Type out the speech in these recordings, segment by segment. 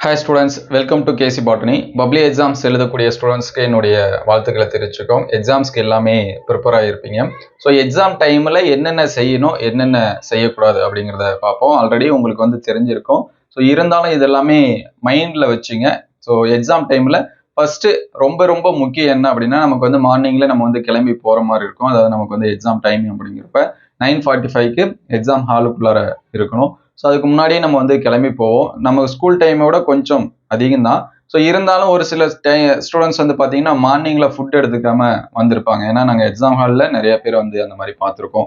Hi students welcome to KC botany public exams எழுதக்கூடிய ஸ்டூடெண்ட்ஸ்க்கு என்னுடைய வாழ்த்துக்களை தெரிவிச்சுக்கோம். எக்ஸாம்ஸ்க்கு எல்லாமே ப்ரிப்பேர் ஆகிருப்பீங்க ஸோ எக்ஸாம் டைமில் என்னென்ன செய்யணும் என்னென்ன செய்யக்கூடாது அப்படிங்கிறத பார்ப்போம். ஆல்ரெடி உங்களுக்கு வந்து தெரிஞ்சிருக்கும். ஸோ இருந்தாலும் இது எல்லாமே மைண்டில் வச்சுங்க. ஸோ எக்ஸாம் டைமில் ஃபஸ்ட்டு ரொம்ப ரொம்ப முக்கியம் என்ன அப்படின்னா நமக்கு வந்து மார்னிங்கில் நம்ம வந்து கிளம்பி போகிற மாதிரி இருக்கும். அதாவது நமக்கு வந்து எக்ஸாம் டைம் அப்படிங்கிறப்ப நைன் ஃபார்ட்டி ஃபைவ்க்கு எக்ஸாம் ஹாலுக்குள்ளார இருக்கணும். ஸோ அதுக்கு முன்னாடியே நம்ம வந்து கிளம்பி போவோம். நம்ம ஸ்கூல் டைமோட கொஞ்சம் அதிகம் தான் ஸோ இருந்தாலும் ஒரு சில ஸ்டூடெண்ட்ஸ் வந்து பார்த்தீங்கன்னா மார்னிங்கில் ஃபுட் எடுத்துக்காம வந்திருப்பாங்க. ஏன்னா நாங்கள் எக்ஸாம் ஹாலில் நிறைய பேர் வந்து அந்த மாதிரி பார்த்துருக்கோம்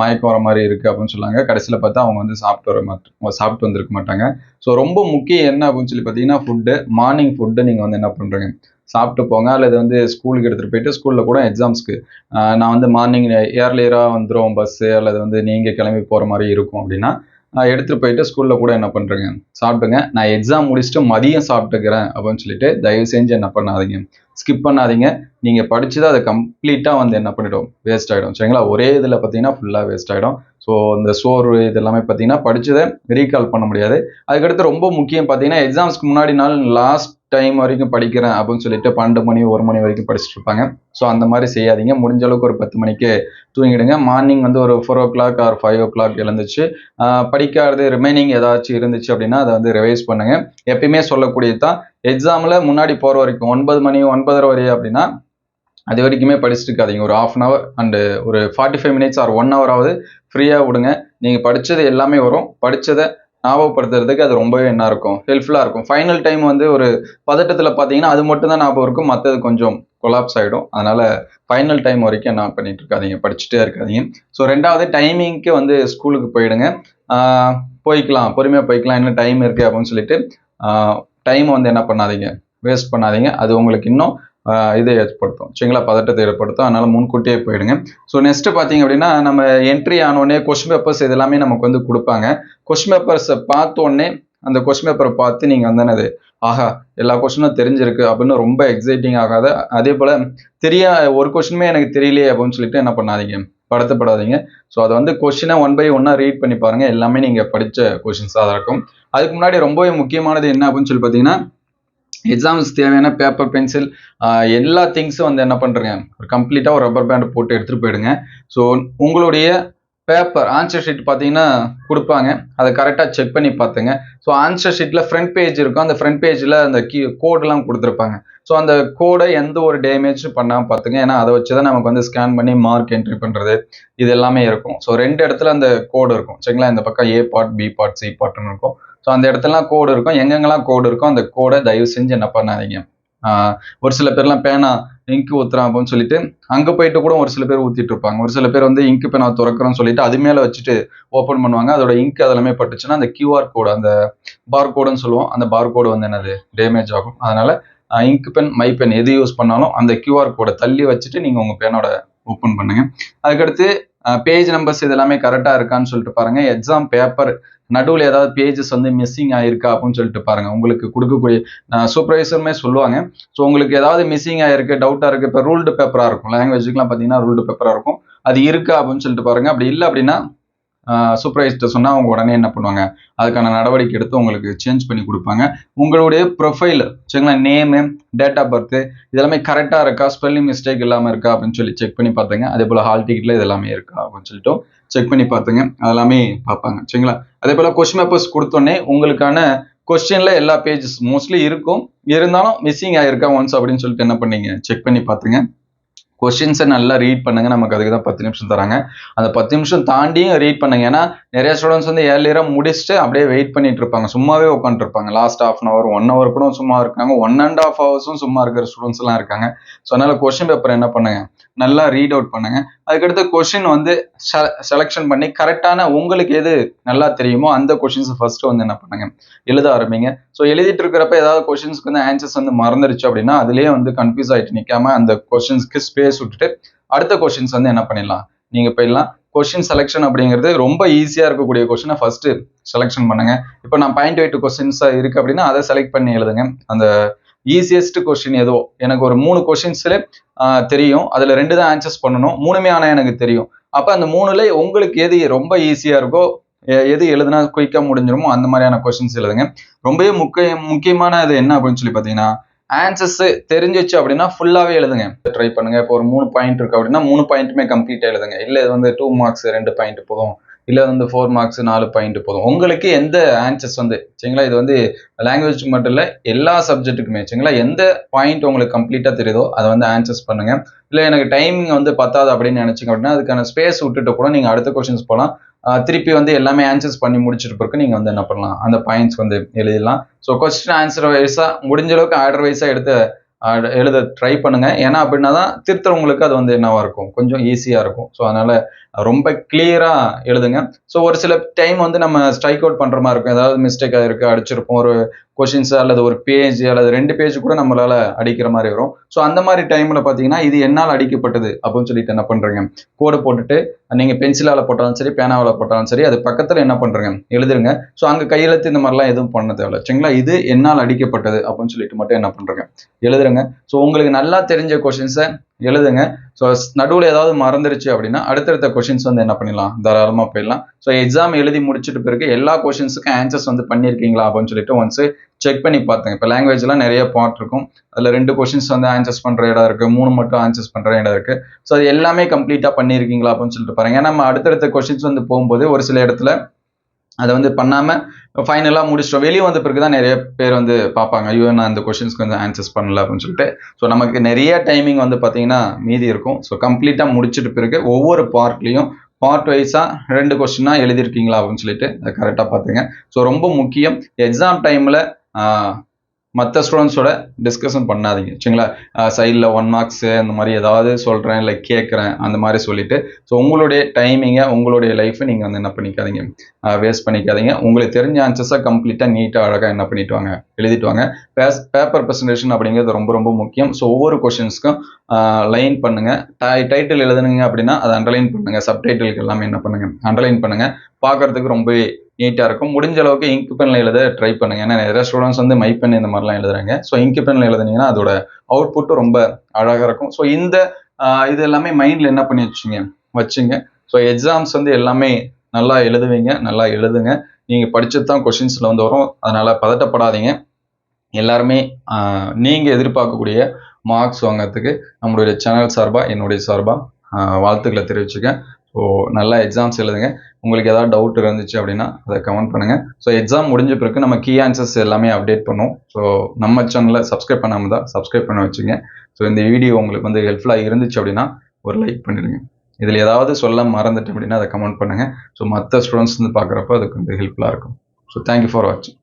மயக்கம் வர மாதிரி இருக்குது அப்படின்னு சொன்னாங்க. கடைசியில் பார்த்தா அவங்க வந்து சாப்பிட்டு வர மாட்டாங்க சாப்பிட்டு வந்திருக்க மாட்டாங்க. ஸோ ரொம்ப முக்கியம் என்ன அப்படின்னு சொல்லி பார்த்தீங்கன்னா ஃபுட்டு மார்னிங் ஃபுட்டு நீங்கள் வந்து என்ன பண்ணுறீங்க சாப்பிட்டு போங்க. அல்லது வந்து ஸ்கூலுக்கு எடுத்துகிட்டு போயிட்டு ஸ்கூலில் கூட எக்ஸாம்ஸ்க்கு நான் வந்து மார்னிங் ஏர்லியராக வந்துடும் பஸ்ஸு அல்லது வந்து நீங்கள் கிளம்பி போகிற மாதிரி இருக்கும் அப்படின்னா எடுத்துகிட்டு போயிட்டு ஸ்கூலில் கூட என்ன பண்ணுறேங்க சாப்பிட்டுங்க நான் எக்ஸாம் முடிச்சுட்டு மதியம் சாப்பிட்டுக்கிறேன் அப்படின்னு சொல்லிட்டு தயவு செஞ்சு என்ன பண்ணாதீங்க. ஸ்கிப் பண்ணாதீங்க. நீங்கள் படிச்சது அதை கம்ப்ளீட்டாக வந்து என்ன பண்ணிடும்? வேஸ்ட் ஆகிடும் சரிங்களா? ஒரே இதில் பார்த்தீங்கன்னா ஃபுல்லாக வேஸ்ட் ஆகிடும் ஸோ இந்த சோறு இது எல்லாமே பார்த்தீங்கன்னா படித்ததை ரீகால் பண்ண முடியாது. அதுக்கடுத்து ரொம்ப முக்கியம் பார்த்தீங்கன்னா எக்ஸாம்ஸ்க்கு முன்னாடி நாள் லாஸ்ட் டைம் வரைக்கும் படிக்கிறேன் அப்படின்னு சொல்லிட்டு பன்னெண்டு மணி ஒரு மணி வரைக்கும் படிச்சுட்டு இருப்பாங்க. ஸோ அந்த மாதிரி செய்யாதீங்க. முடிஞ்ச அளவுக்கு ஒரு பத்து மணிக்கு தூங்கிடுங்க. மார்னிங் வந்து ஒரு four o'clock or five o'clock எழுந்துச்சு படிக்காதது ரிமைனிங் ஏதாச்சும் இருந்துச்சு அப்படின்னா அதை வந்து ரிவைஸ் பண்ணுங்க. எப்பயுமே சொல்லக்கூடியது தான். எக்ஸாமில் முன்னாடி போகிற வரைக்கும் ஒன்பது மணி ஒன்பதரை வரை அப்படின்னா அது வரைக்குமே படிச்சுட்டு இருக்காதிங்க. ஒரு ஆஃப் அன் ஹவர் அண்டு ஒரு forty five minutes or one ஹவராவது ஃப்ரீயாக விடுங்க. நீங்கள் படித்தது எல்லாமே வரும். படித்ததை ஞாபகப்படுத்துறதுக்கு அது ரொம்பவே என்ன இருக்கும்? ஹெல்ப்ஃபுல்லாக இருக்கும். ஃபைனல் டைம் வந்து ஒரு பதட்டத்தில் பார்த்தீங்கன்னா அது மட்டும் தான் ஞாபகம் இருக்கும். மற்றது கொஞ்சம் கொலாப்ஸ் ஆகிடும் அதனால் ஃபைனல் டைம் வரைக்கும் என்ன பண்ணிட்டு இருக்காதீங்க படிச்சுட்டே இருக்காதீங்க. ஸோ ரெண்டாவது டைமிங்க்கு வந்து ஸ்கூலுக்கு போயிடுங்க. போய்க்கலாம். பொறுமையாக போய்க்கலாம். இன்னும் டைம் இருக்குது அப்படின்னு சொல்லிட்டு டைம் வந்து என்ன பண்ணாதீங்க. வேஸ்ட் பண்ணாதீங்க. அது உங்களுக்கு இன்னும் இதை ஏற்படுத்தும். சரிங்களா? பதட்டத்தை ஏற்படுத்தும். அதனால முன்கூட்டியே போயிடுங்க. ஸோ நெக்ஸ்ட் பார்த்தீங்க அப்படின்னா நம்ம என்ட்ரி ஆனோடனே கொஸ்டின் பேப்பர்ஸ் இது எல்லாமே நமக்கு வந்து கொடுப்பாங்க. கொஸ்டின் பேப்பர்ஸை பார்த்தோடனே அந்த கொஸ்டின் பேப்பரை பார்த்து நீங்கள் வந்து அது ஆஹா எல்லா கொஸ்டினும் தெரிஞ்சிருக்கு அப்படின்னு ரொம்ப எக்ஸைட்டிங் ஆகாத அதே போல் தெரியா ஒரு கொஸ்டினுமே எனக்கு தெரியலையே அப்படின்னு சொல்லிட்டு என்ன பண்ணாதீங்க. படுத்தப்படாதீங்க ஸோ அதை வந்து கொஸ்டினை ஒன் பை ஒன்னாக ரீட் பண்ணி பாருங்கள் எல்லாமே நீங்கள் படித்த கொஸ்டின்ஸாக தான் இருக்கும். அதுக்கு முன்னாடி ரொம்பவே முக்கியமானது என்ன அப்படின்னு சொல்லி பார்த்தீங்கன்னா எக்ஸாம்ஸ் தேவையான பேப்பர் பென்சில் எல்லா திங்ஸும் வந்து என்ன பண்ணுறேங்க ஒரு கம்ப்ளீட்டாக ஒரு ரப்பர் பேண்ட் போட்டு எடுத்துகிட்டு போயிடுங்க. ஸோ உங்களுடைய பேப்பர் ஆன்சர் ஷீட் பார்த்தீங்கன்னா கொடுப்பாங்க. அதை கரெக்டாக செக் பண்ணி பார்த்துங்க. ஸோ ஆன்சர் ஷீட்டில் ஃப்ரண்ட் பேஜ் இருக்கும். அந்த ஃப்ரண்ட் பேஜில் அந்த கீ கோடெலாம் கொடுத்துருப்பாங்க. ஸோ அந்த கோடை எந்த ஒரு டேமேஜும் பண்ணாமல் பார்த்துங்க. ஏன்னா அதை வச்சு தான் நமக்கு வந்து ஸ்கேன் பண்ணி மார்க் என்ட்ரி பண்ணுறது இது எல்லாமே இருக்கும். ஸோ ரெண்டு இடத்துல அந்த கோடு இருக்கும். சரிங்களா? இந்த பக்கம் A part B part C பார்ட்னு இருக்கும். ஸோ அந்த இடத்துலலாம் கோடு இருக்கும். எங்கெங்கெல்லாம் கோடு இருக்கும் அந்த கோடை தயவு செஞ்சு என்ன பண்ணாதீங்க. ஒரு சில பேர்லாம் பேனா இங்கு ஊத்துறான் அப்படின்னு சொல்லிட்டு அங்கே போயிட்டு கூட ஒரு சில பேர் ஊற்றிட்டு இருப்பாங்க. ஒரு சில பேர் வந்து இங்கு பேனா திறக்கிறோம்னு சொல்லிட்டு அது மேலே வச்சுட்டு ஓப்பன் பண்ணுவாங்க. அதோட இங்க் அதெல்லாமே பட்டுச்சுன்னா அந்த கியூஆர் கோடு அந்த பார் கோடுன்னு சொல்லுவோம். அந்த பார் கோடு வந்து என்னது? டேமேஜ் ஆகும். அதனால இங்க் பென் மை பென் எது யூஸ் பண்ணாலும் அந்த கியூஆர் கோடை தள்ளி வச்சுட்டு நீங்கள் உங்கள் பேனோட ஓப்பன் பண்ணுங்க. அதுக்கடுத்து பேஜ் நம்பர்ஸ் இதெல்லாமே கரெக்டாக இருக்கான்னு சொல்லிட்டு பாருங்க. எக்ஸாம் பேப்பர் நடுவில் ஏதாவது பேஜஸ் வந்து மிஸ்ஸிங் ஆயிருக்கா அப்படின்னு சொல்லிட்டு பாருங்க. உங்களுக்கு கொடுக்கக்கூடிய சூப்பர்வைசருமே சொல்லுவாங்க. ஸோ உங்களுக்கு ஏதாவது மிஸ்ஸிங் ஆயிருக்கு டவுட்டாக இருக்கு இப்போ ரூல்டு பேப்பராக இருக்கும். லாங்குவேஜுக்குலாம் பார்த்தீங்கன்னா ரூல்டு பேப்பராக இருக்கும். அது இருக்கா அப்படின்னு சொல்லிட்டு பாருங்க. அப்படி இல்லை அப்படின்னா சூப்பர்வைசர்கிட்ட சொன்னால் அவங்க உடனே என்ன பண்ணுவாங்க? அதுக்கான நடவடிக்கை எடுத்து உங்களுக்கு சேஞ்ச் பண்ணி கொடுப்பாங்க. உங்களுடைய ப்ரொஃபைல் சரிங்களா? நேமு டேட் ஆஃப் பர்த்து இதெல்லாமே கரெக்டாக இருக்கா? ஸ்பெல்லிங் மிஸ்டேக் இல்லாமல் இருக்கா? அப்படின்னு சொல்லி செக் பண்ணி பார்த்துங்க. அதே போல் ஹால் டிக்கெட்டில் இது எல்லாமே இருக்கா? அப்படின்னு சொல்லிட்டு செக் பண்ணி பார்த்துங்க. அதெல்லாமே பார்ப்பாங்க சரிங்களா? அதே போல் கொஸ்டின் பேப்பர்ஸ் கொடுத்தோன்னே உங்களுக்கான கொஸ்டின்ல எல்லா பேஜஸ் மோஸ்ட்லி இருக்கும். இருந்தாலும் மிஸ்ஸிங் ஆயிருக்கா ஒன்ஸ் அப்படின்னு சொல்லிட்டு என்ன பண்ணீங்க? செக் பண்ணி பார்த்துங்க. கொஷின்ஸை நல்லா ரீட் பண்ணுங்க. நமக்கு அதுக்கு தான் பத்து நிமிஷம் தராங்க. அந்த பத்து நிமிஷம் தாண்டியும் ரீட் பண்ணுங்க. ஏன்னா நிறைய ஸ்டூடெண்ட்ஸ் வந்து ஏர்லியராக முடிச்சுட்டு அப்படியே வெயிட் பண்ணிட்டு இருப்பாங்க. சும்மாவே உட்காந்துருப்பாங்க last half an hour one hour கூட சும்மா இருக்காங்க. ஒன் அண்ட் ஆஃப் ஹவர்ஸும் சும்மா இருக்கிற ஸ்டூடெண்ட்ஸ்லாம் இருக்காங்க. ஸோ அதனால் கொஸ்டின் பேப்பர் என்ன பண்ணுங்க? நல்லா ரீட் அவுட் பண்ணுங்க. அதுக்கடுத்து கொஷின் வந்து செலெக்ஷன் பண்ணி கரெக்டான உங்களுக்கு எது நல்லா தெரியுமோ அந்த கொஷின்ஸ் ஃபர்ஸ்ட் வந்து என்ன பண்ணுங்க? எழுத ஆரம்பிங்க. ஸோ எழுதிட்டு இருக்கிறப்ப ஏதாவது கொஷின்ஸ்க்கு வந்து ஆன்சர்ஸ் வந்து மறந்துருச்சு அப்படின்னா அதுலேயே வந்து கன்ஃபியூஸ் ஆகிட்டு நிற்காம அந்த கொஷின்ஸ்க்கு ஸ்பேஸ் விட்டுட்டு அடுத்த கொஷின்ஸ் வந்து என்ன பண்ணிடலாம்? நீங்க போயிடலாம். கொஷின் செலெக்ஷன் அப்படிங்கிறது ரொம்ப ஈஸியாக இருக்கக்கூடிய கொஷினை ஃபர்ஸ்ட் செலெக்ஷன் பண்ணுங்க. இப்போ நான் பாயிண்ட் எயிட் கொஸ்டின்ஸ் இருக்கு அப்படின்னா அதை செலக்ட் பண்ணி எழுதுங்க. அந்த ஈஸியஸ்ட் கொஷின் ஏதோ எனக்கு ஒரு மூணு கொஷின்ஸ்ல தெரியும். அதுல ரெண்டு தான் ஆன்சர்ஸ் பண்ணணும். மூணுமே ஆனால் எனக்கு தெரியும். அப்போ அந்த மூணுல உங்களுக்கு எது ரொம்ப ஈஸியாக இருக்கோ எது எழுதுனா குயிக்காக முடிஞ்சிருமோ அந்த மாதிரியான கொஸ்டின்ஸ் எழுதுங்க. ரொம்பவே முக்கிய முக்கியமான இது என்ன அப்படின்னு சொல்லி பார்த்தீங்கன்னா ஆன்சர்ஸ் தெரிஞ்சிச்சு அப்படின்னா ஃபுல்லாகவே எழுதுங்க. ட்ரை பண்ணுங்க. இப்போ ஒரு மூணு பாயிண்ட் இருக்கு அப்படின்னா மூணு பாயிண்ட்டுமே கம்ப்ளீட்டாக எழுதுங்க. இல்லை இது வந்து டூ மார்க்ஸ் ரெண்டு பாயிண்ட் போதும். இல்லை வந்து ஃபோர் மார்க்ஸ் நாலு பாயிண்ட் போதும். உங்களுக்கு எந்த ஆன்சர்ஸ் வந்து சரிங்களா? இது வந்து லாங்குவேஜ் மட்டும் இல்லை எல்லா சப்ஜெக்ட்டுக்குமே சரிங்களா? எந்த பாயிண்ட் உங்களுக்கு கம்ப்ளீட்டாக தெரியுதோ அதை வந்து ஆன்சர்ஸ் பண்ணுங்க. இல்லை எனக்கு டைமிங் வந்து பத்தாது அப்படின்னு நினச்சிங்க அப்படின்னா அதுக்கான ஸ்பேஸ் விட்டுட்டு கூட நீங்கள் அடுத்த கொஷின்ஸ் போகலாம் திருப்பி வந்து எல்லாமே ஆன்சர்ஸ் பண்ணி முடிச்சிட்டு பிறகு நீங்கள் வந்து என்ன பண்ணலாம்? அந்த பாயிண்ட்ஸ் வந்து எழுதிடலாம். ஸோ கொஸ்டின் ஆன்சர் வைஸாக முடிஞ்ச அளவுக்கு ஆர்டர் வைஸாக எடுத்து எழுத ட்ரை பண்ணுங்க. ஏன்னா அப்படின்னா தான் திருத்துறவங்களுக்கு அது வந்து என்னவா இருக்கும்? கொஞ்சம் ஈஸியாக இருக்கும். ஸோ அதனால ரொம்ப கிளியராக எழுதுங்க. ஸோ ஒரு சில டைம் வந்து நம்ம ஸ்ட்ரைக் அவுட் பண்ணுற மாதிரி இருக்கும். ஏதாவது மிஸ்டேக் ஆகிருக்கு அடிச்சிருப்போம். ஒரு கொஷின்ஸ் அல்லது ஒரு பேஜ் அல்லது ரெண்டு பேஜ் கூட நம்மளால அடிக்கிற மாதிரி வரும். ஸோ அந்த மாதிரி டைமில் பார்த்தீங்கன்னா இது என்னால் அடிக்கப்பட்டது அப்படின்னு சொல்லிட்டு என்ன பண்ணுறீங்க கோடு போட்டுட்டு நீங்கள் பென்சிலால் போட்டாலும் சரி பேனாவில் போட்டாலும் சரி அது பக்கத்தில் என்ன பண்ணுறங்க எழுதுருங்க. ஸோ அங்கே கையெழுத்து இந்த மாதிரிலாம் எதுவும் பண்ண தேவையில்ல. சரிங்களா? இது என்னால் அடிக்கப்பட்டது அப்படின்னு சொல்லிட்டு மட்டும் என்ன பண்ணுறங்க எழுதுருங்க ஸோ உங்களுக்கு நல்லா தெரிஞ்ச கொஷின்ஸை எழுதுங்க. ஸோ நடுவில் ஏதாவது மறந்துருச்சு அப்படின்னா அடுத்தடுத்த கொஷின்ஸ் வந்து என்ன பண்ணிடலாம்? தாராளமாக போயிடலாம். ஸோ எக்ஸாம் எழுதி முடிச்சிட்டு பிறகு எல்லா கொஷின்ஸுக்கும் ஆன்சர்ஸ் வந்து பண்ணியிருக்கீங்களா அப்படின்னு சொல்லிட்டு ஒன்ஸ் செக் பண்ணி பார்த்துங்க. இப்போ லாங்குவேஜ்லாம் நிறைய பார்ட் இருக்கும். அதில் ரெண்டு கொஷின்ஸ் வந்து ஆன்சர்ஸ் பண்ணுற இடம் இருக்குது மூணு மட்டும் ஆன்சர்ஸ் பண்ணுற இடம் இருக்குது ஸோ அது எல்லாமே கம்ப்ளீட்டாக பண்ணியிருக்கீங்களா அப்படின்னு சொல்லிட்டு பாருங்க. ஏன்னா நம்ம அடுத்தடுத்த கொஷின்ஸ் வந்து போகும்போது ஒரு சில இடத்துல அதை வந்து பண்ணாமல் ஃபைனலாக முடிச்சிட்டோம். வெளியே வந்த பிறகு தான் நிறைய பேர் வந்து பார்ப்பாங்க ஐயோ நான் இந்த கொஷின்ஸ்க்கு வந்து ஆன்சர்ஸ் பண்ணல அப்படின்னு சொல்லிட்டு. ஸோ நமக்கு நிறைய டைமிங் வந்து பார்த்தீங்கன்னா மீதி இருக்கும். ஸோ கம்ப்ளீட்டாக முடிச்சிட்டு பிறகு ஒவ்வொரு பார்ட்லேயும் பார்ட் வைஸாக ரெண்டு கொஸ்டினாக எழுதியிருக்கீங்களா அப்படின்னு சொல்லிட்டு அதை கரெக்டாக பார்த்துங்க. ஸோ ரொம்ப முக்கியம். எக்ஸாம் டைமில் மற்ற ஸ்டூடெண்ட்ஸோட டிஸ்கஷன் பண்ணாதீங்க. சரிங்களா? சைடில் ஒன் மார்க்ஸு அந்த மாதிரி ஏதாவது சொல்கிறேன் இல்லை கேட்குறேன் அந்த மாதிரி சொல்லிவிட்டு ஸோ உங்களுடைய டைமிங்கை உங்களுடைய லைஃப்பை நீங்கள் வந்து என்ன பண்ணிக்காதீங்க. வேஸ்ட் பண்ணிக்காதீங்க. உங்களுக்கு தெரிஞ்ச ஆன்சர்ஸை கம்ப்ளீட்டாக நீட்டாக அழகாக என்ன பண்ணிட்டு வாங்க எழுதிட்டு வாங்க. பேஸ் பேப்பர் ப்ரெசன்டேஷன் அப்படிங்கிறது ரொம்ப ரொம்ப முக்கியம். ஸோ ஒவ்வொரு கொஷின்ஸ்க்கும் லைன் பண்ணுங்கள் டை டைட்டில் எழுதுனீங்க அப்படின்னா அதை அண்டர்லைன் பண்ணுங்கள் சப்டைட்டிலுக்கு எல்லாமே என்ன பண்ணுங்க? அண்டர்லைன் பண்ணுங்கள் பார்க்கறதுக்கு ரொம்பவே நீட்டாக இருக்கும். முடிஞ்ச அளவுக்கு இங்க் பெனில் எழுத ட்ரை பண்ணுங்க. ஏன்னா நிறைய ஸ்டூடெண்ட்ஸ் வந்து மை பென் இந்த மாதிரிலாம் எழுதுறாங்க. ஸோ இங்க் பெனில் எழுதுனீங்கன்னா அதோட அவுட்புட்டும் ரொம்ப அழகாக இருக்கும். ஸோ இந்த இது எல்லாமே மைண்டில் என்ன பண்ணி வச்சுங்க? வச்சுங்க. ஸோ எக்ஸாம்ஸ் வந்து எல்லாமே நல்லா எழுதுவீங்க. நல்லா எழுதுங்க. நீங்கள் படிச்சது தான் கொஷின்ஸில் வந்து வரும். அதனால் பதட்டப்படாதீங்க. எல்லாருமே நீங்கள் எதிர்பார்க்கக்கூடிய மார்க்ஸ் வாங்குறதுக்கு நம்மளுடைய சேனல் சார்பாக என்னுடைய சார்பாக வாழ்த்துக்களை தெரிவிச்சுக்கேன் ஸோ நல்லா எக்ஸாம்ஸ் எழுதுங்க. உங்களுக்கு ஏதாவது டவுட் இருந்துச்சு அப்படின்னா அதை கமெண்ட் பண்ணுங்கள் ஸோ எக்ஸாம் முடிஞ்ச பிறகு நம்ம கீ ஆன்சர்ஸ் எல்லாமே அப்டேட் பண்ணுவோம். ஸோ நம்ம சேனலை சப்ஸ்கிரைப் பண்ணாமல் தான் சப்ஸ்கிரைப் பண்ண வச்சுங்க. ஸோ இந்த வீடியோ உங்களுக்கு வந்து ஹெல்ப்ஃபுல்லாக இருந்துச்சு அப்படின்னா ஒரு லைக் பண்ணிடுங்க. இதில் ஏதாவது சொல்ல மறந்துட்டு அப்படின்னா அதை கமெண்ட் பண்ணுங்கள் ஸோ மற்ற ஸ்டூடெண்ட்ஸ் வந்து பார்க்குறப்ப அதுக்கு வந்து ஹெல்ப்ஃபுல்லாக இருக்கும். ஸோ தேங்க்யூ ஃபார் வாட்சிங்